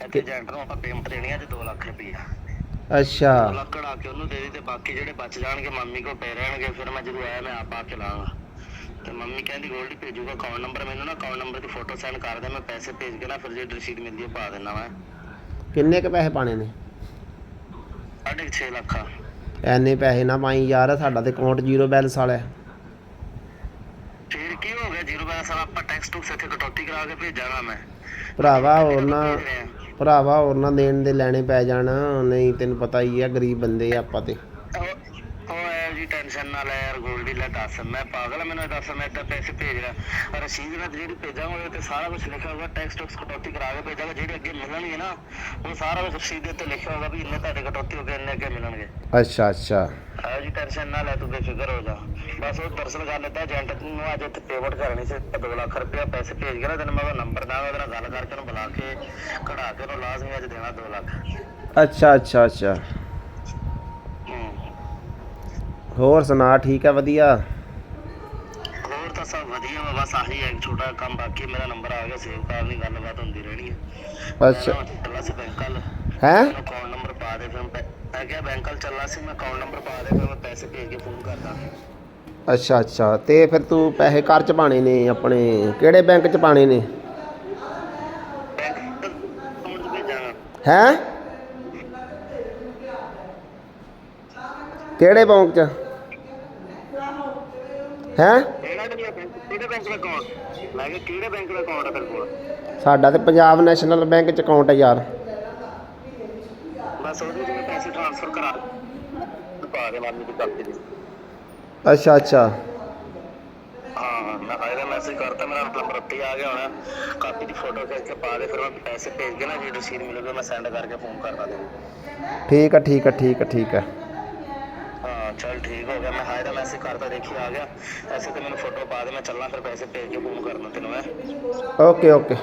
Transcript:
ਤੇ ਏਜੰਟ ਨੂੰ ਆਪਾਂ ਪੇਮੈਂਟ ਦੇਣੀ ਆ ਅੱਜ 2 ਲੱਖ ਰੁਪਈਆ। ਅੱਛਾ। 2 ਲੱਖ ਕਢਾ ਕੇ ਉਹਨੂੰ ਦੇ ਦੇ ਤੇ ਬਾਕੀ ਜਿਹੜੇ ਬਚ ਜਾਣਗੇ ਮੰਮੀ ਕੋਲ ਪਏ ਰਹਿਣਗੇ ਫਿਰ ਮੈਂ ਜਦੋਂ ਆਇਆ ਮੈਂ ਆਪ ਆ ਕੇ ਲਾਂਗਾ। ਤੇ ਮੰਮੀ ਕਹਿੰਦੀ ਗੋਲਡੀ ਭੇਜੂਗਾ ਅਕਾਊਂਟ ਨੰਬਰ ਮੈਨੂੰ ਨਾ ਅਕਾਊਂਟ ਨੰਬਰ ਦੀ ਫੋਟੋ ਸੈਂਡ ਕਰ ਦੇ ਮੈਂ ਪੈਸੇ ਭੇਜ ਕੇ ਨਾ ਫਿਰ ਜੇ ਰਸੀਦ ਮਿਲਦੀ ਹੈ ਪਾ ਦੇਣਾ ਮੈਂ। ਕਿੰਨੇ ਕ ਪੈਸੇ ਪਾਣੇ ਨੇ? ਸਾਢੇ ਕੁ ਛੇ ਲੱਖ ਆ। ਐਨੇ ਪੈਸੇ ਨਾ ਪਾਈ ਯਾਰ ਸਾਡਾ ਤੇ ਅਕਾਊਂਟ ਜ਼ੀਰੋ ਬੈਲੈਂਸ ਵਾਲਾ ਹੈ। ਫਿਰ ਕੀ ਹੋ ਗਿਆ? ਜੀਰੋ ਬੈਲੈਂਸ ਵਾਲਾ ਆਪਾਂ ਟੈਕਸ ਟੂਕਸ ਇੱਥੇ ਕਟੌਤੀ ਕਰਾ ਕੇ ਭੇਜਾਂਗਾ ਮੈਂ। ਭਰਾਵਾ ਹੋਰ ਨਾ ਭੇਜ ਰਹੇ ਆ। ਭਰਾਵਾ ਹੋਰ ਦੇਣ ਦੇ ਲੈਣੇ ਪੈ ਜਾਣ, ਨਹੀਂ ਤੈਨੂੰ ਪਤਾ ਹੀ ਆ, ਗਰੀਬ ਬੰਦੇ ਆਪਾਂ ਤਾਂ। ਜੀ ਟੈਨਸ਼ਨ ਨਾ ਲੈ ਯਾਰ ਗੋਲਡੀ ਲੈ ਦੱਸ। ਮੈਂ ਪਾਗਲ ਆ, ਮੈਨੂੰ ਇਹ ਦੱਸ ਮੈਂ ਇੱਦਾਂ ਪੈਸੇ ਭੇਜ ਰਿਹਾ। ਰਸੀਦ ਨਾਲ ਜਿਹੜੀ ਭੇਜਾਂਗਾ ਉਹਦੇ ਤੇ ਸਾਰਾ ਕੁਝ ਲਿਖਿਆ ਹੋਊਗਾ ਟੈਕਸ ਟੂਕਸ ਕਟੌਤੀ ਕਰਾ ਕੇ ਭੇਜਾਂਗਾ ਜਿਹੜੇ ਅੱਗੇ ਮਿਲਣਗੇ ਨਾ ਉਹ ਸਾਰਾ ਕੁਝ ਰਸੀਦ ਦੇ ਉੱਤੇ ਲਿਖਿਆ ਹੋਊਗਾ ਵੀ ਇੰਨੇ ਤੁਹਾਡੇ ਕਟੌਤੀ ਹੋ ਗਏ ਇੰਨੇ ਅੱਗੇ ਮਿਲਣਗੇ। ਅੱਛਾ ਅੱਛਾ। ਆ ਜੀ ਟੈਨਸ਼ਨ ਨਾ ਲੈ ਤੂੰ ਬੇਫਿਕਰ ਹੋ ਜਾ। ਬਸ ਉਹ ਦਰਸਲ ਗੱਲ ਏਦਾਂ ਏਜੰਟ ਨੂੰ ਅੱਜ ਇੱਥੇ ਪੇਮੈਂਟ ਕਰਨੀ ਸੀ 2 ਲੱਖ ਰੁਪਇਆ ਪੈਸੇ ਭੇਜ ਕੇ ਨਾ ਤੈਨੂੰ ਮੈਂ ਉਹਦਾ ਨੰਬਰ ਦਾਂਗਾ ਉਹਦੇ ਨਾਲ ਗੱਲ ਕਰਕੇ ਉਹਨੂੰ ਬੁਲਾ ਕੇ ਕਢਾ ਕੇ ਉਹਨੂੰ ਲਾਜ਼ਮੀ ਅੱਜ ਦੇਣਾ 2 ਲੱਖ। ਅੱਛਾ ਅੱਛਾ ਅੱਛਾ ਹੂੰ ਹੋਰ ਸੁਣਾ ਠੀਕ ਆ ਵਧੀਆ? ਹੋਰ ਤਾਂ ਸਭ ਵਧੀਆ ਵਾ ਬਸ ਆਹੀ ਹੈ ਇੱਕ ਛੋਟਾ ਕੰਮ ਬਾਕੀ ਹੈ, ਮੇਰਾ ਨੰਬਰ ਆ ਗਿਆ ਸੇਵ ਕਰ ਲਈ ਗੱਲਬਾਤ ਹੁੰਦੀ ਰਹਿਣੀ ਹੈ ਅੱਛਾ। ਚੱਲਾ ਸੀ ਬੈਂਕ ਕੱਲ ਹੈ? ਅਕਾਊਂਟ ਨੰਬਰ ਪਾ ਦੇ ਫਿਰ ਮੈਂ ਕਿਹਾ ਬੈਂਕ ਕੱਲ ਚੱਲਾ ਸੀ ਮੈਂ ਅਕਾਊਂਟ ਨੰਬਰ ਪਾ ਦੇ ਫਿਰ ਮੈਂ ਪੈਸੇ ਭੇਜ ਕੇ ਫੋਨ ਕਰਦਾ ਅੱਛਾ ਅੱਛਾ ਤੇ ਫਿਰ ਤੂੰ ਪੈਸੇ ਘਰ ਚ ਪਾਣੇ ਨੇ ਆਪਣੇ ਕਿਹੜੇ ਬੈਂਕ ਚ ਪਾਣੇ ਨੇ? ਹੈ? ਕਿਹੜੇ ਬੈਂਕ ਚ? ਹੈ? ਕਿਹੜਾ ਕਿਹੜਾ ਬੈਂਕ ਕਿਹੜੇ ਬੈਂਕ ਦਾ ਅਕਾਊਂਟ ਮੈਂ ਕਿਹਾ ਕਿਹੜੇ ਬੈਂਕ ਦਾ ਅਕਾਊਂਟ ਹੈ ਤੇਰੇ ਕੋਲ? ਸਾਡਾ ਤੇ ਪੰਜਾਬ ਨੈਸ਼ਨਲ ਬੈਂਕ ਚ ਅਕਾਊਂਟ ਹੈ ਯਾਰ। ਬਸ ਉਹਦੇ 'ਚ ਮੈਂ ਪੈਸੇ ਟ੍ਰਾਂਸਫਰ ਕਰਾ ਪਾ ਦੇ ਮਾਮੀ ਦੀ ਕਾਪੀ ਦੀ ਅੱਛਾ ਅੱਛਾ। ਹਾਂ ਮੈਂ ਆਇਆ ਮੈਸੇਜ ਕਰਤਾ ਮੇਰਾ ਨੰਬਰ ਉੱਤੇ ਆ ਗਿਆ ਹੋਣਾ। ਕਾਪੀ ਦੀ ਫੋਟੋ ਖਿੱਚ ਕੇ ਪਾ ਦੇ ਫਿਰ ਮੈਂ ਪੈਸੇ ਭੇਜ ਨਾ ਜੇ ਰਸੀਦ ਮਿਲੂਗਾ ਮੈਂ ਸੈਂਡ ਕਰਕੇ ਫੋਨ ਕਰਦਾ ਠੀਕ ਆ ਠੀਕ ਆ ਠੀਕ ਆ ਠੀਕ ਆ ਹਾਂ ਚਲ ਠੀਕ ਹੋ ਗਿਆ ਮੈਂ ਹਾਇ ਦਾ ਦੇਖੀ ਆ ਗਿਆ। ਐਸੇ ਤੇ ਮੈਨੂੰ ਫੋਟੋ ਪਾ ਦੇ, ਮੈਂ ਚੱਲਾਂ ਫਿਰ ਪੈਸੇ ਭੇਜ ਕੇ ਫੋਨ ਕਰਨਾ ਤੈਨੂੰ ਮੈਂ। Okay okay